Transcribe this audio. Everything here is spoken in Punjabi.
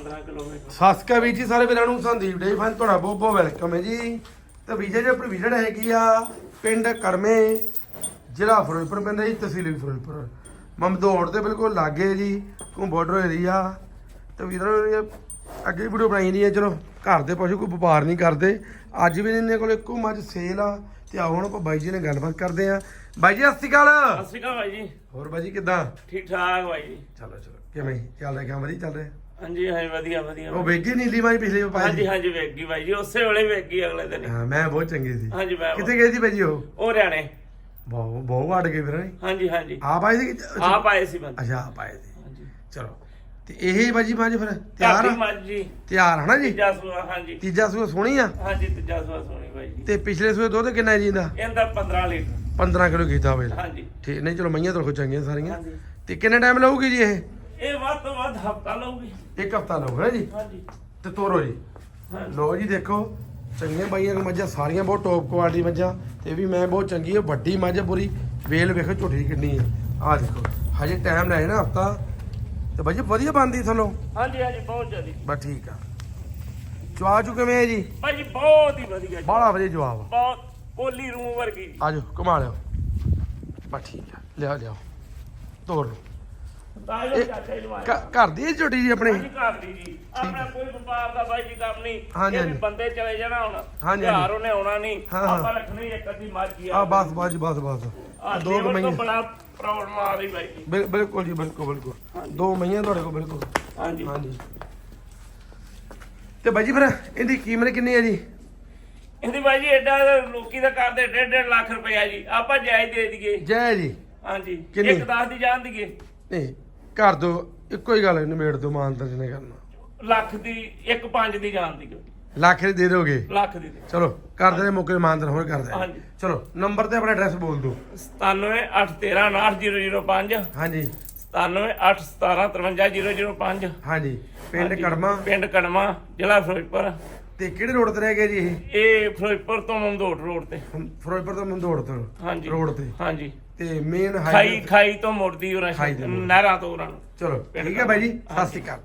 15 ਕਿਲੋਮੀਟਰ। ਸਸਕਾ ਵੀਰ ਜੀ ਸਾਰੇ ਵੀਰਾਂ ਨੂੰ ਸੰਦੀਪ ਡੇ ਫਨ ਤੁਹਾਡਾ ਬਹੁਤ ਬਹੁਤ ਵੈਲਕਮ ਹੈ ਜੀ। ਤੇ ਵੀਜ਼ਾ ਜੀ ਆਪਣੀ ਵਿਜ਼ਿਟ ਹੈਗੀ ਆ ਪਿੰਡ ਕਰਮੇ ਜ਼ਿਲ੍ਹਾ ਫਿਰੋਜ਼ਪੁਰ ਪੈਂਦਾ ਜੀ ਤਹਿਸੀਲ ਫਿਰੋਜ਼ਪੁਰ। ਮਮਦੋੜ ਦੇ ਬਿਲਕੁਲ ਲਾਗੇ ਜੀ ਕੋ ਬਾਰਡਰ ਏਰੀਆ ਤੇ ਵੀਰਾਂ ਨੂੰ ਅੱਗੇ ਵੀਡੀਓ ਬਣਾਈ ਨਹੀਂ ਹੈ ਚਲੋ ਘਰ ਦੇ ਪਸ਼ੂ ਕੋਈ ਵਪਾਰ ਨਹੀਂ ਕਰਦੇ। ਅੱਜ ਵੀ ਇਹਨਾਂ ਕੋਲ ਇੱਕੋ ਮੱਝ ਸੇਲ ਆ ਤੇ ਆਓ ਹੁਣ ਆਪਾਂ ਬਾਈ ਜੀ ਨਾਲ ਗੱਲਬਾਤ ਕਰਦੇ ਆ। ਬਾਈ ਜੀ ਸਤਿ ਸ਼੍ਰੀ ਅਕਾਲ। ਸਤਿ ਸ਼੍ਰੀ ਅਕਾਲ ਭਾਈ ਜੀ। ਹੋਰ ਬਾਈ ਜੀ ਕਿਦਾਂ? ਠੀਕ ਠਾਕ ਭਾਈ ਜੀ। ਚਲੋ ਚਲੋ। ਕਿਵੇਂ? ਚੱਲ ਰਿਹਾ ਕੰਮ ਵਧੀਆ ਚੱਲ ਰਿਹਾ? ਹਾਂਜੀ ਹਾਂ ਵਧੀਆ ਵਧੀਆ ਉਹ ਵੇਗੀ ਨੀਲੀ ਮਾਈ ਪਿਛਲੇ ਵਾਰ ਪਾਈ ਹਾਂਜੀ ਹਾਂਜੀ ਵੇਖ ਗਈ ਭਾਈ ਜੀ ਉਸੇ ਵੇਲੇ ਵੇਖ ਗਈ ਅਗਲੇ ਦਿਨ। ਹੀ। ਹਾਂ ਮੈਂ ਬਹੁਤ ਚੰਗੀ ਸੀ। ਹਾਂਜੀ ਮੈਂ ਕਿੱਥੇ ਗਈ ਸੀ ਬਾਈ ਜੀ ਉਹ? ਉਹ ਰਿਆਣੇ ਬਹੁਤ ਬਹੁਤ ਵੜ ਗਏ ਫਿਰ ਨਹੀਂ? ਹਾਂਜੀ ਹਾਂਜੀ। ਆਪ ਆਏ ਸੀ ਕਿ- ਆਪ ਆਏ ਸੀ ਬੰਦੇ। ਅੱਛਾ ਆਪ ਆਏ ਸੀ। ਹਾਂਜੀ। ਚਲੋ। ਤੇ ਇਹ ਬਾਜੀ ਮਾਜ ਫਿਰ ਤਿਆਰ ਆ? ਮੱਝ ਜੀ। ਤਿਆਰ ਹਨਾ ਜੀ? ਤੀਜਾ ਸੂਆ ਹਾਂਜੀ। ਤੀਜਾ ਸੂਆ ਸੋਹਣੀ ਆ? ਹਾਂਜੀ ਤੀਜਾ ਸੂਆ ਸੋਣੀ ਭਾਈ ਜੀ। ਤੇ ਪਿਛਲੇ ਸੂਏ ਦੁੱਧ ਕਿੰਨਾ ਜੀ ਇਹਦਾ? ਇਹਦਾ 15 ਲੀਟਰ। 15 ਕਿਲੋ ਕੀਤਾ ਹੋਵੇ ਹਾਂਜੀ। ਠੀਕ ਨਹੀਂ ਚਲੋ ਮਈਆਂ ਤਾਂ ਚੰਗੀਆਂ ਸਾਰੀਆਂ। ਹਾਂਜੀ। ਤੇ ਕਿੰਨਾ ਟਾਈਮ ਲਊਗੀ ਜੀ ਇਹ? ਤੋਂ ਵੱਧ ਹਫਤਾ ਲਊਗੀ। ਇੱਕ ਹਫਤਾ ਲਊਗਾ ਜੀ? ਹਾਂਜੀ। ਤੇ ਤੋਰੋ ਜੀ। ਲੋ ਜੀ ਦੇਖੋ ਚੰਗੀਆਂ ਬਾਈਆਂ ਦੀਆਂ ਮੱਝਾਂ ਸਾਰੀਆਂ ਬਹੁਤ ਟੌਪ ਕੁਆਲਿਟੀ ਮੱਝਾਂ। ਤੇ ਵੀ ਮੈਂ ਬਹੁਤ ਚੰਗੀ ਹੈ ਵੱਡੀ ਮੱਝ ਪੂਰੀ। ਵੇਲ ਵੇਖੋ ਝੋਟੀ ਕਿੰਨੀ ਆ। ਆ ਦੇਖੋ ਹਜੇ ਟਾਈਮ ਲੈ ਨਾ ਹਫਤਾ। ਤੇ ਬਾਜੀ ਵਧੀਆ ਬਣਦੀ ਤੁਹਾਨੂੰ ਹਾਂਜੀ ਹਾਂਜੀ ਬਹੁਤ ਜ਼ਿਆਦਾ। ਬਸ ਠੀਕ ਆ। ਜਵਾਬ ਚੁ ਕਿਵੇਂ ਹੈ ਜੀ? ਭਾਈ ਜੀ ਬਹੁਤ ਹੀ ਵਧੀਆ। ਬੜਾ ਵਧੀਆ ਜਵਾਬ ਬਹੁਤ ਕੋਲੀ ਰੂਮ ਵਰਗੀ। ਆਜੋ ਘੁਮਾ ਲਿਓ ਬਸ ਠੀਕ ਆ। ਲਿਆ ਲਿਆਓ। ਤੋਰ ਲਓ। ਚਾਚਾ ਲਵਾਇਆ ਘ- ਘਰ ਦੀ ਇਹ ਝੋਟੀ ਜੀ ਆਪਣੇ? ਹਾਂਜੀ ਘਰ ਦੀ ਜੀ। ਆਪਣਾ ਕੋਈ ਵਪਾਰ ਦਾ ਬਾਈ ਜੀ ਕੰਮ ਨਹੀਂ। ਇਹ ਵੀ ਹਾਂਜੀ। ਬੰਦੇ ਚਲੇ ਜਾਣਾ ਹੁਣ। ਹਾਂਜੀ, ਹਾਂਜੀ। ਉਹਨੇ ਆਉਣਾ ਨਹੀਂ। ਹਾਂ, ਹਾਂ। ਆਪਾਂ ਰੱਖਣੀ ਇੱਕ ਅੱਧੀ ਮੱਝ ਆ। ਬਸ ਬਸ ਜੀ, ਬਸ। ਬਸ ਦੋ ਦੋ ਕੁ ਮਹੀਨੇ। ਬੜਾ ਪ੍ਰੋਬਲਮ ਆ ਰਹੀ ਬਾਈ ਜੀ। ਬਿਲ- ਬਿਲਕੁਲ ਜੀ ਬਿਲਕੁਲ ਬਿਲਕੁਲ। ਹਾਂਜੀ। ਦੋ ਮਹੀਆਂ ਤੁਹਾਡੇ ਕੋਲ ਬਿਲਕੁਲ। ਹਾਂਜੀ। ਹਾਂਜੀ। ਤੇ ਬਾਜੀ ਫਿਰ ਇਹਦੀ ਕੀਮਤ ਕਿੰਨੀ ਹੈ ਜੀ? ਇਹਦੀ ਬਾਈ ਜੀ ਐਡਾ ਲੋਕੀ ਦਾ ਕਰਦੇ 1.5 ਲੱਖ ਰੁਪਇਆ ਜੀ। ਆਪਾਂ ਜਾਇਜ਼ ਦੇ ਦਈਏ। ਜੈ ਜੀ। ਹਾਂਜੀ। ਕਿੰਨੀ? ਇੱਕ 10 ਦੀ ਜਾਣ ਦਈਏ। ਨਹੀਂ ਕਰ ਦੋ ਇੱਕੋ ਹੀ ਗੱਲ ਨਿਬੇੜ ਦੋ ਮਾਨਤਰ ਜਿਹਨੇ ਕਰਨਾ। ਲੱਖ ਦੀ ਇੱਕ 5 ਦੀ ਜਾਣ ਦਈਏ ਲੱਖ ਦੀ ਦੇ ਦੋਗੇ? ਲੱਖ ਦੀ ਦੇ। ਚਲੋ ਕਰ ਦੇ ਮੌਕੇ ਮਾਨਤਰ ਹੋਰ ਕਰ ਦੇ ਹਾਂਜੀ। ਚਲੋ ਨੰਬਰ ਤੇ ਆਪਣਾ ਐਡਰੈਸ ਬੋਲ ਦਿਓ। 9781139005 ਹਾਂਜੀ। 9781173005 ਹਾਂਜੀ। ਪਿੰਡ ਕੜਮਾ। ਪਿੰਡ ਕੜਮਾ ਜ਼ਿਲ੍ਹਾ ਫਿਰੋਜ਼ਪੁਰ। ਤੇ ਕਿਹੜੇ ਰੋਡ ਤੇ ਰਹਿ ਗਿਆ ਜੀ ਇਹ? ਇਹ ਫਿਰੋਜ਼ਪੁਰ ਤੋਂ ਮੰਦੋੜ ਰੋਡ ਤੇ। ਫਿਰੋਜ਼ਪੁਰ ਤੋਂ ਮੰਦੋੜ ਤੋਂ ਹਾਂਜੀ। ਰੋਡ ਤੇ? ਹਾਂਜੀ। ਤੇ ਮੇਨ ਖਾਈ ਹਾਈਵੇ ਖਾਈ ਤੋਂ ਮੁੜਦੀ ਉਹਨਾਂ ਖਾਈ ਮੁੜਦੀ। ਨਹਿਰਾਂ ਤੋਂ ਨੂੰ। ਚਲੋ ਠੀਕ ਹੈ ਬਾਈ ਜੀ ਸਤਿ ਸ਼੍ਰੀ ਅਕਾਲ।